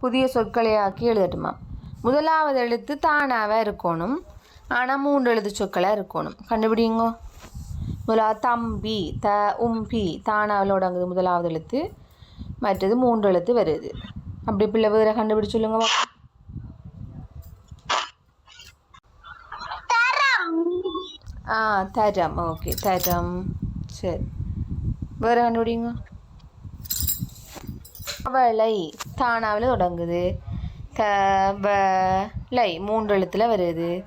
புதிய சொற்களை ஆக்கி எழுதட்டுமா? முதலாவது எழுத்து தானாக இருக்கணும். ஆனால் மூன்று எழுத்து சொற்களாக இருக்கணும். கண்டுபிடிங்கோ. முதலாவது தம்பி த உம்பி தானாவில் தொடங்குது முதலாவது எழுத்து. மற்றது மூன்று எழுத்து வருது. அப்படி பிள்ளை வேற கண்டுபிடிச்சு சொல்லுங்க. ஆ தரம். ஓகே தரம். சரி. வேற கண்டுபிடிங்க. தவளை தானாவில் தொடங்குது. த வ லை மூன்று எழுத்தில் வருது.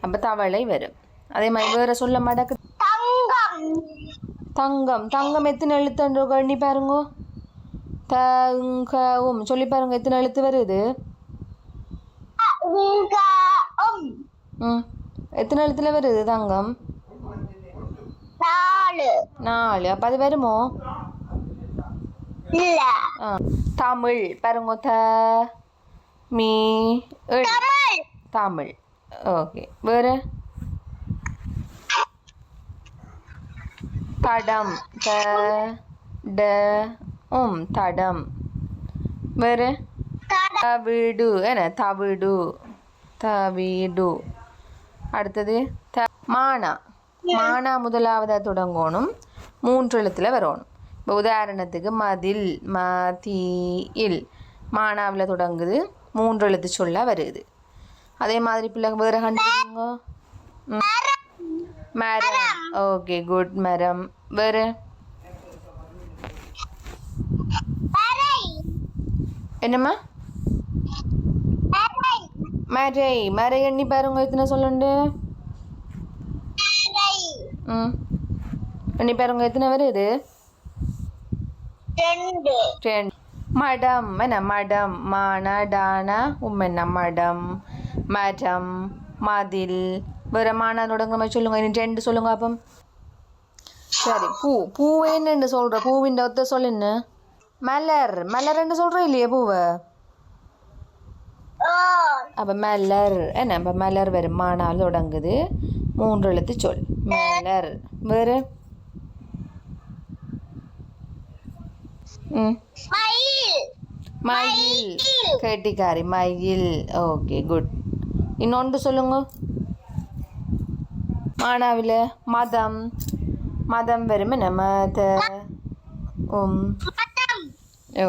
அப்போ தவளை வரும். அதே மாதிரி வேற சொல்ல மாட்டேக்கு தங்கம். தங்கம். தங்கம் எத்தனை எழுத்துன்ற கண்ணி பாருங்க. தங்கவும். சொல்லி பாருங்க எத்தனை எழுத்து வருது? ம். எத்தனை எழுத்துல வருது தங்கம்? நாலு. நாலு. அப்போ அது வருமோ? இல்ல. தமிழ். பாருங்க மீ. தமிழ். தமிழ். ஓகே. வேற? தடம். த ட உம் தடம். வேற? தவிடு. என்ன? தவிடு. தவிடு. அடுத்தது த மானா. மானா முதலாவதா தொடங்கணும். மூன்று எழுத்துல வரணும். இப்போ உதாரணத்துக்கு மதில் மதியில் மானாவில் தொடங்குது. மூன்று எழுத்து சொல்ல வருது. அதே மாதிரி பிள்ளை வேற கண்டுபிடிங்க. மரம். Okay good. மரம். வேற? என்னம்மா? மரை மரை எண்ணி பாருங்க எத்தனை சொல்லுண்டு? ம். எண்ணி பாருங்க எத்தனை வருது? ரெண்டு ரெண்டு மடம் என்ன மடம் மான டான உம்மென்ன மடம் மதில் வேற தொடங்குற மாதிரி சொல்லுங்க ரெண்டு சொல்லுங்க அப்பம் சரி பூ பூ என்னன்னு சொல்ற பூவின் ஒத்த சொல்லுன்னு மலர் மலர்ன்னு சொல்ற இல்லையே பூவை அப்போ மலர் என்ன அப்போ மலர் வரும் மானால் தொடங்குது மூன்று எழுத்து சொல் மலர் வேறு மயில் கேட்டிக்காரி மயில் ஓகே குட் இன்னொன்று சொல்லுங்க மானாவில் மதம் மதம் வரும் என்ன மத உம் ஓ